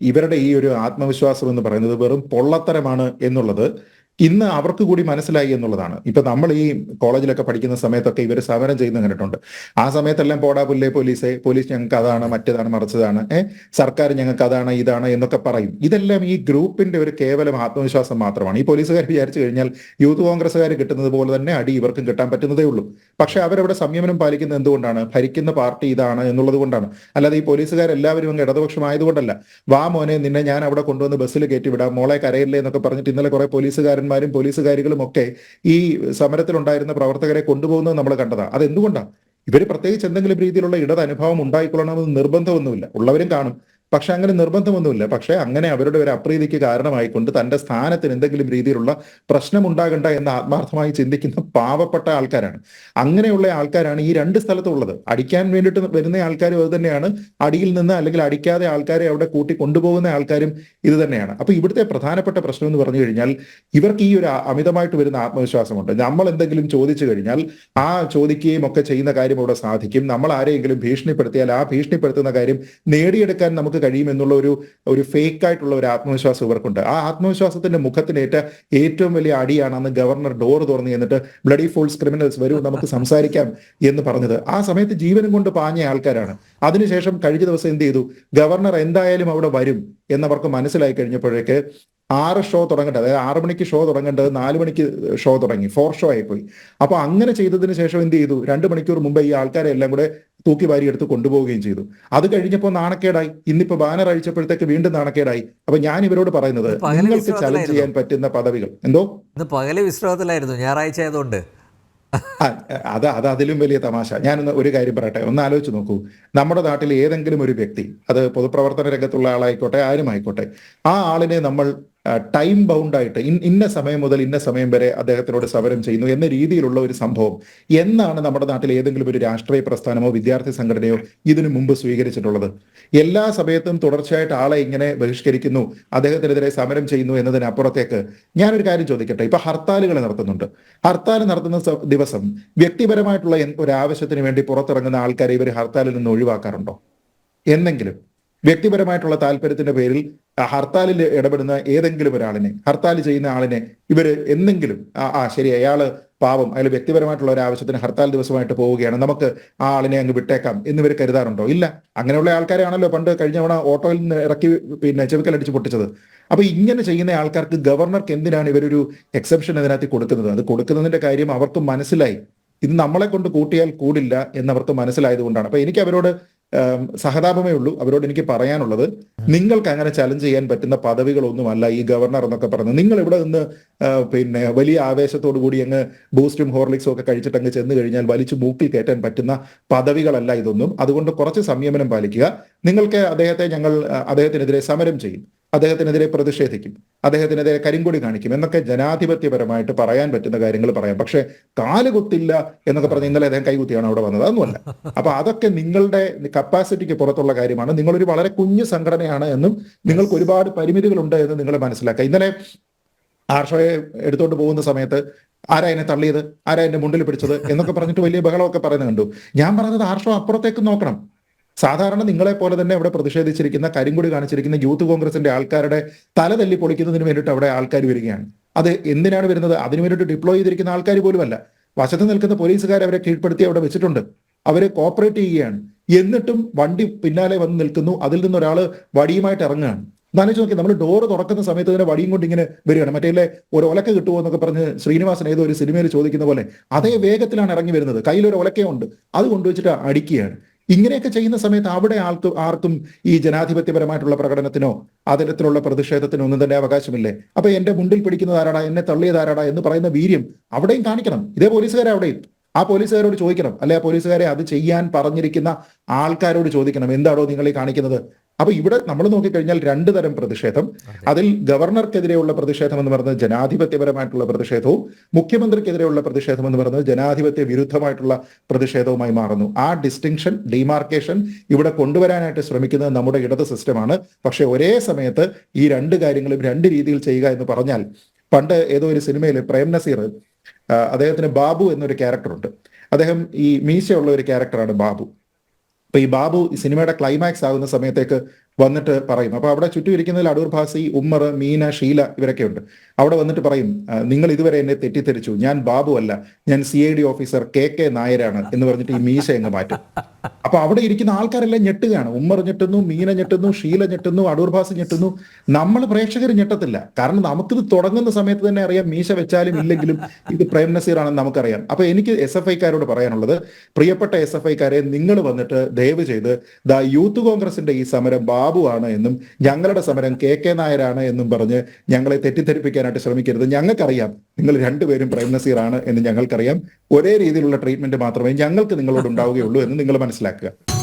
ഇവരുടെ ഈ ഒരു ആത്മവിശ്വാസം എന്ന് പറയുന്നത് വെറും പൊള്ളത്തരമാണ് എന്നുള്ളത് ഇന്ന് അവർക്ക് കൂടി മനസ്സിലായി എന്നുള്ളതാണ്. ഇപ്പൊ നമ്മൾ ഈ കോളേജിലൊക്കെ പഠിക്കുന്ന സമയത്തൊക്കെ ഇവർ സമരം ചെയ്യുന്ന കണ്ടിട്ടുണ്ട്. ആ സമയത്തെല്ലാം പോടാ പുല്ലേ പോലീസെ പോലീസ് ഞങ്ങൾക്ക് അതാണ് മറ്റേതാണ് മറിച്ചതാണ് ഏഹ് സർക്കാർ ഞങ്ങൾക്ക് അതാണ് ഇതാണ് എന്നൊക്കെ പറയും. ഇതെല്ലാം ഈ ഗ്രൂപ്പിന്റെ ഒരു കേവലം ആത്മവിശ്വാസം മാത്രമാണ്. ഈ പോലീസുകാർ വിചാരിച്ചു കഴിഞ്ഞാൽ യൂത്ത് കോൺഗ്രസ്സുകാർ കിട്ടുന്നത് പോലെ തന്നെ അടി ഇവർക്കും കിട്ടാൻ പറ്റുന്നതേ ഉള്ളൂ. പക്ഷെ അവരവിടെ സംയമനം പാലിക്കുന്നത് എന്തുകൊണ്ടാണ്? ഭരിക്കുന്ന പാർട്ടി ഇതാണ് എന്നുള്ളത് കൊണ്ടാണ്. അല്ലാതെ ഈ പോലീസുകാരെല്ലാവരും അങ്ങ് ഇടതുപക്ഷമായതുകൊണ്ടല്ല വാ മോനെ നിന്നെ ഞാൻ അവിടെ കൊണ്ടുവന്ന് ബസ്സിൽ കയറ്റി വിടാം. മോളെ കരയില്ലേ എന്നൊക്കെ പറഞ്ഞിട്ട് ഇന്നലെ കുറെ പോലീസുകാരന്മാരും പോലീസുകാരികളും ഒക്കെ ഈ സമരത്തിലുണ്ടായിരുന്ന പ്രവർത്തകരെ കൊണ്ടുപോകുന്നത് നമ്മൾ കണ്ടതാണ്. അതെന്തുകൊണ്ടാണ്? ഇവർ പ്രത്യേകിച്ച് എന്തെങ്കിലും രീതിയിലുള്ള ഇടത് അനുഭവം ഉണ്ടായിക്കൊള്ളണമെന്ന് നിർബന്ധമൊന്നുമില്ല. ഉള്ളവരും കാണും. പക്ഷെ അങ്ങനെ നിർബന്ധമൊന്നുമില്ല. പക്ഷെ അങ്ങനെ അവരുടെ ഒരു അപ്രീതിക്ക് കാരണമായിക്കൊണ്ട് തന്റെ സ്ഥാനത്തിന് എന്തെങ്കിലും രീതിയിലുള്ള പ്രശ്നം ഉണ്ടാകണ്ട എന്ന് ആത്മാർത്ഥമായി ചിന്തിക്കുന്ന പാവപ്പെട്ട ആൾക്കാരാണ്. അങ്ങനെയുള്ള ആൾക്കാരാണ് ഈ രണ്ട് സ്ഥലത്തുള്ളത്. അടിക്കാൻ വേണ്ടിയിട്ട് വരുന്ന ആൾക്കാരും അത് തന്നെയാണ്. അടിയിൽ നിന്ന് അല്ലെങ്കിൽ അടിക്കാതെ ആൾക്കാരെ അവിടെ കൂട്ടി കൊണ്ടുപോകുന്ന ആൾക്കാരും ഇത് തന്നെയാണ്. അപ്പൊ ഇവിടുത്തെ പ്രധാനപ്പെട്ട പ്രശ്നം എന്ന് പറഞ്ഞു കഴിഞ്ഞാൽ ഇവർക്ക് ഈ ഒരു അമിതമായിട്ട് വരുന്ന ആത്മവിശ്വാസമുണ്ട്. നമ്മൾ എന്തെങ്കിലും ചോദിച്ചു കഴിഞ്ഞാൽ ആ ചോദിക്കുകയും ഒക്കെ ചെയ്യുന്ന കാര്യം അവിടെ സാധിക്കും. നമ്മൾ ആരെയെങ്കിലും ഭീഷണിപ്പെടുത്തിയാൽ ആ ഭീഷണിപ്പെടുത്തുന്ന കാര്യം നേടിയെടുക്കാൻ നമുക്ക് കഴിയും എന്നുള്ള ഒരു ഒരു ഫേക്ക് ആയിട്ടുള്ള ഒരു ആത്മവിശ്വാസം ഇവർക്കുണ്ട്. ആ ആത്മവിശ്വാസത്തിന്റെ മുഖത്തിനേറ്റ ഏറ്റവും വലിയ അടിയാണ് അന്ന് ഗവർണർ ഡോർ തുറന്നു എന്നിട്ട് ബ്ലഡി ഫോൾസ് ക്രിമിനൽസ് വരും നമുക്ക് സംസാരിക്കാം എന്ന് പറഞ്ഞത്. ആ സമയത്ത് ജീവനും കൊണ്ട് പാഞ്ഞ ആൾക്കാരാണ്. അതിനുശേഷം കഴിഞ്ഞ ദിവസം എന്ത് ചെയ്തു? ഗവർണർ എന്തായാലും അവിടെ വരും എന്നവർക്ക് മനസ്സിലായി കഴിഞ്ഞപ്പോഴേക്ക് ആറ് ഷോ തുടങ്ങേണ്ടത് അതായത് ആറ് മണിക്ക് ഷോ തുടങ്ങേണ്ടത് നാല് മണിക്ക് ഷോ തുടങ്ങി. ഫോർ ഷോ ആയിപ്പോയി. അപ്പൊ അങ്ങനെ ചെയ്തതിന് ശേഷം എന്ത് ചെയ്തു? രണ്ട് മണിക്കൂർ മുമ്പ് ഈ ആൾക്കാരെ എല്ലാം കൂടെ തൂക്കി വാരി എടുത്ത് കൊണ്ടുപോവുകയും ചെയ്തു. അത് കഴിഞ്ഞപ്പോൾ നാണക്കേടായി. ഇന്നിപ്പോ ബാനർ അഴിച്ചപ്പോഴത്തേക്ക് വീണ്ടും നാണക്കേടായി. അപ്പൊ ഞാൻ ഇവരോട് പറയുന്നത് നിങ്ങൾക്ക് ചലഞ്ച് ചെയ്യാൻ പറ്റുന്ന പദവികൾ. എന്തോ? പകല വിശ്രമത്തിലായിരുന്നു. ഞായറാഴ്ച ആയതുകൊണ്ട്. അത് അത് അതിലും വലിയ തമാശ. ഞാനൊന്ന് ഒരു കാര്യം പറയട്ടെ? ഒന്ന് ആലോചിച്ച് നോക്കൂ. നമ്മുടെ നാട്ടിൽ ഏതെങ്കിലും ഒരു വ്യക്തി അത് പൊതുപ്രവർത്തന രംഗത്തുള്ള ആളായിക്കോട്ടെ ആരുമായിക്കോട്ടെ ആ ആളിനെ നമ്മൾ ടൈം ബൗണ്ടായിട്ട് ഇന്ന സമയം മുതൽ ഇന്ന സമയം വരെ അദ്ദേഹത്തിനോട് സമരം ചെയ്യുന്നു എന്ന രീതിയിലുള്ള ഒരു സംഭവം എന്നാണ് നമ്മുടെ നാട്ടിൽ ഏതെങ്കിലും ഒരു രാഷ്ട്രീയ പ്രസ്ഥാനമോ വിദ്യാർത്ഥി സംഘടനയോ ഇതിനു മുമ്പ് സ്വീകരിച്ചിട്ടുള്ളത്. എല്ലാ സമയത്തും തുടർച്ചയായിട്ട് ആളെ ഇങ്ങനെ ബഹിഷ്കരിക്കുന്നു അദ്ദേഹത്തിനെതിരെ സമരം ചെയ്യുന്നു എന്നതിനപ്പുറത്തേക്ക് ഞാനൊരു കാര്യം ചോദിക്കട്ടെ. ഇപ്പൊ ഹർത്താലുകൾ നടത്തുന്നുണ്ട്. ഹർത്താൽ നടത്തുന്ന ദിവസം വ്യക്തിപരമായിട്ടുള്ള ഒരു ആവശ്യത്തിന് വേണ്ടി പുറത്തിറങ്ങുന്ന ആൾക്കാരെ ഇവർ ഹർത്താലിൽ നിന്ന് ഒഴിവാക്കാറുണ്ടോ? എന്നെങ്കിലും. വ്യക്തിപരമായിട്ടുള്ള താല്പര്യത്തിന്റെ പേരിൽ ഹർത്താലിൽ ഇടപെടുന്ന ഏതെങ്കിലും ഒരാളിനെ ഹർത്താൽ ചെയ്യുന്ന ആളിനെ ഇവർ എന്തെങ്കിലും ആ ശരി അയാൾ പാവം അയാൾ വ്യക്തിപരമായിട്ടുള്ള ഒരു ആവശ്യത്തിന് ഹർത്താൽ ദിവസമായിട്ട് പോവുകയാണ് നമുക്ക് ആ ആളിനെ അങ്ങ് വിട്ടേക്കാം എന്നിവർ കരുതാറുണ്ടോ? ഇല്ല. അങ്ങനെയുള്ള ആൾക്കാരെയാണല്ലോ പണ്ട് കഴിഞ്ഞ തവണ ഓട്ടോയിൽ നിന്ന് ഇറക്കി പിന്നെ ചെവിക്കൽ ചെവിക്കലടിച്ച് പൊട്ടിച്ചത്. അപ്പൊ ഇങ്ങനെ ചെയ്യുന്ന ആൾക്കാർക്ക് ഗവർണർക്ക് എന്തിനാണ് ഇവരൊരു എക്സെപ്ഷൻ ഇതിനകത്ത് കൊടുക്കുന്നത്? അത് കൊടുക്കുന്നതിന്റെ കാര്യം അവർക്ക് മനസ്സിലായി. ഇത് നമ്മളെ കൊണ്ട് കൂട്ടിയാൽ കൂടില്ല എന്നവർക്ക് മനസ്സിലായത് കൊണ്ടാണ് അപ്പൊ എനിക്ക് അവരോട് സഹതാപമേ ഉള്ളൂ. അവരോട് എനിക്ക് പറയാനുള്ളത് നിങ്ങൾക്ക് അങ്ങനെ ചലഞ്ച് ചെയ്യാൻ പറ്റുന്ന പദവികളൊന്നുമല്ല ഈ ഗവർണർ എന്നൊക്കെ പറയുന്നത്. നിങ്ങൾ ഇവിടെ നിന്ന് പിന്നെ വലിയ ആവേശത്തോടു കൂടി അങ്ങ് ബൂസ്റ്റും ഹോർലിക്സും ഒക്കെ കഴിച്ചിട്ട് അങ്ങ് ചെന്ന് കഴിഞ്ഞാൽ വലിച്ചു മൂക്കിൽ കയറ്റാൻ പറ്റുന്ന പദവികളല്ല ഇതൊന്നും. അതുകൊണ്ട് കുറച്ച് സംയമനം പാലിക്കുക. നിങ്ങൾക്ക് അദ്ദേഹത്തെ ഞങ്ങൾ അദ്ദേഹത്തിനെതിരെ സമരം ചെയ്യും. അദ്ദേഹത്തിനെതിരെ പ്രതിഷേധിക്കും. അദ്ദേഹത്തിനെതിരെ കരിങ്കൊടി കാണിക്കും. എന്നൊക്കെ ജനാധിപത്യപരമായിട്ട് പറയാൻ പറ്റുന്ന കാര്യങ്ങൾ പറയാം. പക്ഷെ കാലുകുത്തില്ല എന്നൊക്കെ പറഞ്ഞ് ഇന്നലെ അദ്ദേഹം കൈകുത്തിയാണ് അവിടെ വന്നത്. അതൊന്നുമല്ല. അപ്പൊ അതൊക്കെ നിങ്ങളുടെ കപ്പാസിറ്റിക്ക് പുറത്തുള്ള കാര്യമാണ്. നിങ്ങളൊരു വളരെ കുഞ്ഞു സംഘടനയാണ് എന്നും നിങ്ങൾക്ക് ഒരുപാട് പരിമിതികളുണ്ട് എന്ന് നിങ്ങൾ മനസ്സിലാക്കുക. ഇന്നലെ ആർഷോയെ എടുത്തോണ്ട് പോകുന്ന സമയത്ത് ആരാ എന്നെ തള്ളിയത്? ആരാ എന്റെ മുണ്ടിൽ പിടിച്ചത്? എന്നൊക്കെ പറഞ്ഞിട്ട് വലിയ ബഹളമൊക്കെ പറയുന്നത് കണ്ടു. ഞാൻ പറഞ്ഞത് ആർഷോ അപ്പുറത്തേക്ക് നോക്കണം. സാധാരണ നിങ്ങളെ പോലെ തന്നെ അവിടെ പ്രതിഷേധിച്ചിരിക്കുന്ന കരിങ്കൊടി കാണിച്ചിരിക്കുന്ന യൂത്ത് കോൺഗ്രസിന്റെ ആൾക്കാരുടെ തല തല്ലി പൊളിക്കുന്നതിന് വേണ്ടിയിട്ട് അവിടെ ആൾക്കാർ വരികയാണ്. അത് എന്തിനാണ് വരുന്നത്? അതിനു വേണ്ടിയിട്ട് ഡിപ്ലോയ് ചെയ്തിരിക്കുന്ന ആൾക്കാർ പോലുമല്ല വശത്ത് നിൽക്കുന്ന പോലീസുകാർ അവരെ കീഴ്പ്പെടുത്തി അവിടെ വെച്ചിട്ടുണ്ട്. അവരെ കോപ്പറേറ്റ് ചെയ്യുകയാണ്. എന്നിട്ടും വണ്ടി പിന്നാലെ വന്ന് നിൽക്കുന്നു. അതിൽ നിന്ന് ഒരാൾ വടിയുമായിട്ട് ഇറങ്ങുകയാണ്. എന്നാലും നോക്കി നമ്മൾ ഡോറ് തുറക്കുന്ന സമയത്ത് തന്നെ വടിയും കൊണ്ട് ഇങ്ങനെ വരികയാണ്. മറ്റേ ഒരു ഒലക്ക കിട്ടുമോ എന്നൊക്കെ പറഞ്ഞ് ശ്രീനിവാസൻ ഏതോ ഒരു സിനിമയിൽ ചോദിക്കുന്ന പോലെ അതേ വേഗത്തിലാണ് ഇറങ്ങി വരുന്നത്. കയ്യിലൊരു ഒലക്കയുണ്ട്. അത് കൊണ്ടുവച്ചിട്ട് അടിക്കുകയാണ്. ഇങ്ങനെയൊക്കെ ചെയ്യുന്ന സമയത്ത് അവിടെ ആൾക്ക് ആർക്കും ഈ ജനാധിപത്യപരമായിട്ടുള്ള പ്രകടനത്തിനോ അതിരത്തിലുള്ള പ്രതിഷേധത്തിനോ ഒന്നും തന്നെ അവകാശമില്ലേ? അപ്പൊ എന്റെ മുണ്ടിൽ പിടിക്കുന്ന ആരാടാ? എന്നെ തള്ളിയത് ആരാടാ? എന്ന് പറയുന്ന വീര്യം അവിടെയും കാണിക്കണം. ഇതേ പോലീസുകാരെ അവിടെയും. ആ പോലീസുകാരോട് ചോദിക്കണം. അല്ലെ ആ പോലീസുകാരെ അത് ചെയ്യാൻ പറഞ്ഞിരിക്കുന്ന ആൾക്കാരോട് ചോദിക്കണം. എന്താണോ നിങ്ങൾ ഈ കാണിക്കുന്നത്? അപ്പൊ ഇവിടെ നമ്മൾ നോക്കിക്കഴിഞ്ഞാൽ രണ്ട് തരം പ്രതിഷേധം. അതിൽ ഗവർണർക്കെതിരെയുള്ള പ്രതിഷേധം എന്ന് പറയുന്നത് ജനാധിപത്യപരമായിട്ടുള്ള പ്രതിഷേധവും മുഖ്യമന്ത്രിക്കെതിരെയുള്ള പ്രതിഷേധം എന്ന് പറയുന്നത് ജനാധിപത്യ വിരുദ്ധമായിട്ടുള്ള പ്രതിഷേധവുമായി മാറുന്നു. ആ ഡിസ്റ്റിങ്ഷൻ ഡിമാർക്കേഷൻ ഇവിടെ കൊണ്ടുവരാനായിട്ട് ശ്രമിക്കുന്നത് നമ്മുടെ ഇടത് സിസ്റ്റമാണ് പക്ഷെ ഒരേ സമയത്ത് ഈ രണ്ട് കാര്യങ്ങളും രണ്ട് രീതിയിൽ ചെയ്യുക എന്ന് പറഞ്ഞാൽ പണ്ട് ഏതോ ഒരു സിനിമയിൽ പ്രേം നസീർ അദ്ദേഹത്തിന് ബാബു എന്നൊരു ക്യാരക്ടറുണ്ട് അദ്ദേഹം ഈ മീശയുള്ള ഒരു ക്യാരക്ടറാണ് ബാബു. അപ്പൊ ഈ ബാബു സിനിമയുടെ ക്ലൈമാക്സ് ആകുന്ന സമയത്തേക്ക് വന്നിട്ട് പറയും. അപ്പൊ അവിടെ ചുറ്റും ഇരിക്കുന്നതിൽ അടൂർ ഭാസി ഉമ്മർ മീന ഷീല ഇവരൊക്കെ ഉണ്ട്. അവിടെ വന്നിട്ട് പറയും നിങ്ങൾ ഇതുവരെ എന്നെ തെറ്റിദ്ധരിച്ചു. ഞാൻ ബാബു അല്ല. ഞാൻ C I D officer K K നായരാണ്. എന്ന് പറഞ്ഞിട്ട് ഈ മീശ അങ്ങ് മാറ്റും. അപ്പൊ അവിടെ ഇരിക്കുന്ന ആൾക്കാരെല്ലാം ഞെട്ടുകയാണ്. ഉമ്മർ ഞെട്ടുന്നു മീന ഞെട്ടുന്നു ഷീല ഞെട്ടുന്നു അടൂർ ഭാസി ഞെട്ടുന്നു. നമ്മൾ പ്രേക്ഷകർ ഞെട്ടത്തില്ല. കാരണം നമുക്കിത് തുടങ്ങുന്ന സമയത്ത് തന്നെ അറിയാം മീശ വെച്ചാലും ഇല്ലെങ്കിലും ഇത് പ്രേം നസീറാണെന്ന് നമുക്കറിയാം. അപ്പൊ എനിക്ക് എസ് എഫ് ഐക്കാരോട് പറയാനുള്ളത് പ്രിയപ്പെട്ട എസ് എഫ് ഐക്കാരെ നിങ്ങൾ വന്നിട്ട് ദയവ് ചെയ്ത് ദ യൂത്ത് കോൺഗ്രസിന്റെ ഈ സമരം ആണ് എന്നും ഞങ്ങളുടെ സമരം കെ കെ നായരാണ് എന്നും പറഞ്ഞ് ഞങ്ങളെ തെറ്റിദ്ധരിപ്പിക്കാനായിട്ട് ശ്രമിക്കരുത്. ഞങ്ങൾക്കറിയാം നിങ്ങൾ രണ്ടുപേരും പ്രേം നസീർ ആണ് എന്ന് ഞങ്ങൾക്കറിയാം. ഒരേ രീതിയിലുള്ള ട്രീറ്റ്മെന്റ് മാത്രമേ ഞങ്ങൾക്ക് നിങ്ങളോട് ഉണ്ടാവുകയുള്ളൂ എന്ന് നിങ്ങൾ മനസ്സിലാക്കുക.